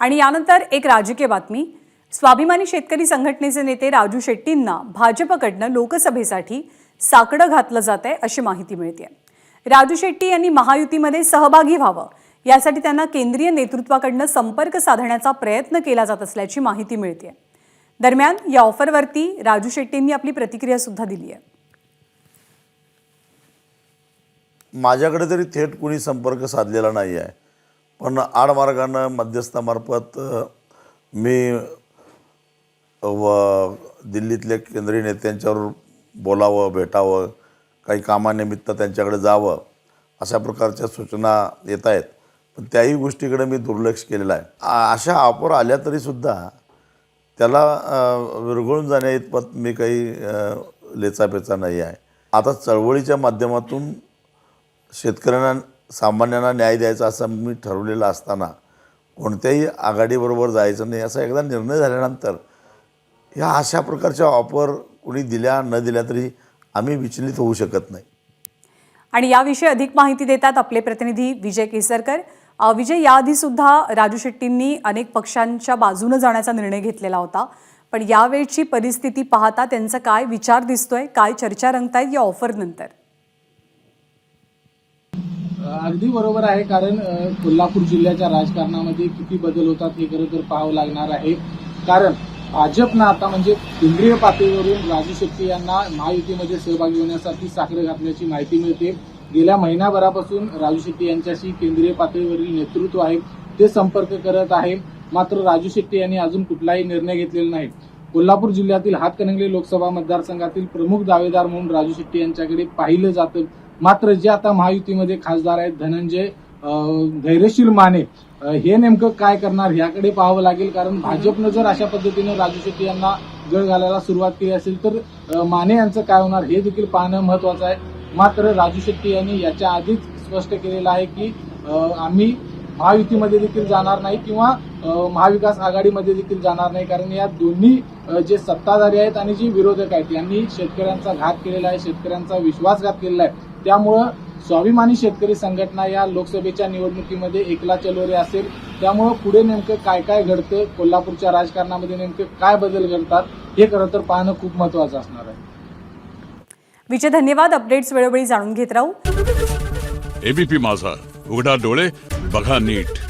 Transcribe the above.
आणि यानंतर एक राजकीय बातमी. स्वाभिमानी शेतकरी संघटनेचे नेते राजू शेट्टींना भाजपकडनं लोकसभेसाठी साकडं घातलं जात आहे अशी माहिती मिळते राजू शेट्टी यांनी महायुतीमध्ये सहभागी व्हावं यासाठी त्यांना केंद्रीय नेतृत्वाकडनं संपर्क साधण्याचा प्रयत्न केला जात असल्याची माहिती मिळते दरम्यान या ऑफरवरती राजू शेट्टींनी आपली प्रतिक्रिया सुद्धा दिली आहे माझ्याकडे तरी थेट कुणी संपर्क साधलेला नाही आहे पण आडमार्गानं मध्यस्थामार्फत मी व दिल्लीतल्या केंद्रीय नेत्यांच्यावर बोलावं भेटावं काही कामानिमित्त त्यांच्याकडे जावं अशा प्रकारच्या सूचना येत आहेत. पण त्याही गोष्टीकडे मी दुर्लक्ष केलेलं आहे. अशा ऑफर आल्या तरीसुद्धा त्याला विरघळून जाण्या इतपत मी काही लेचापेचा नाही आहे. आता चळवळीच्या माध्यमातून शेतकऱ्यांना सामान्यांना न्याय द्यायचा असं मी ठरवलेलं असताना कोणत्याही आघाडीबरोबर जायचं नाही असा एकदा निर्णय झाल्यानंतर ह्या अशा प्रकारच्या ऑफर कुणी दिल्या न दिल्या तरी आम्ही विचलित होऊ शकत नाही. आणि याविषयी अधिक माहिती देतात आपले प्रतिनिधी विजय केसरकर. विजय याआधी सुद्धा राजू शेट्टींनी अनेक पक्षांच्या बाजूनं जाण्याचा निर्णय घेतलेला होता. पण यावेळची परिस्थिती पाहता त्यांचा काय विचार दिसतोय काय चर्चा रंगतायत या ऑफरनंतर अगदी बरोबर आहे कारण कोल्हापूर जिल्ह्याच्या राजकारणामध्ये किती बदल होतात हे खरं तर पाहावं लागणार आहे. कारण भाजपनं आता म्हणजे केंद्रीय पातळीवरून राजू शेट्टी यांना महायुतीमध्ये सहभागी होण्यासाठी साखर घातल्याची माहिती मिळते. गेल्या महिन्याभरापासून राजू शेट्टी यांच्याशी केंद्रीय पातळीवरील नेतृत्व आहे ते संपर्क करत आहे. मात्र राजू शेट्टी यांनी अजून कुठलाही निर्णय घेतलेला नाही. कोल्हापूर जिल्ह्यातील हातकणंगले लोकसभा मतदारसंघातील प्रमुख दावेदार म्हणून राजू शेट्टी यांच्याकडे पाहिलं जातं. मात्र जे आता महायुतीमध्ये खासदार आहेत धनंजय धैर्यशील माने हे नेमकं काय करणार याकडे पाहावं लागेल कारण भाजपनं जर अशा पद्धतीनं राजू शेट्टी यांना गळ घालायला सुरुवात केली असेल तर माने यांचं काय होणार हे देखील पाहणं महत्वाचं आहे. मात्र राजू शेट्टी यांनी याच्या आधीच स्पष्ट केलेलं आहे की आम्ही महायुतीमध्ये देखील जाणार नाही किंवा महाविकास आघाडीमध्ये देखील जाणार नाही कारण या दोन्ही जे सत्ताधारी आहेत आणि जे विरोधक आहेत यांनी शेतकऱ्यांचा घात केलेला आहे शेतकऱ्यांचा विश्वासघात केलेला आहे. त्यामुळं स्वाभिमानी शेतकरी संघटना या लोकसभेच्या निवडणुकीमध्ये एकला चलोरे असेल. त्यामुळं पुढे नेमकं काय काय घडतं कोल्हापूरच्या राजकारणामध्ये नेमकं काय बदल घडतात हे खरं तर पाहणं खूप महत्वाचं असणार आहे. विजय धन्यवाद. अपडेट्स वेळोवेळी जाणून घेत राहू. एबीपी माझा उघडा डोळे बघा नीट.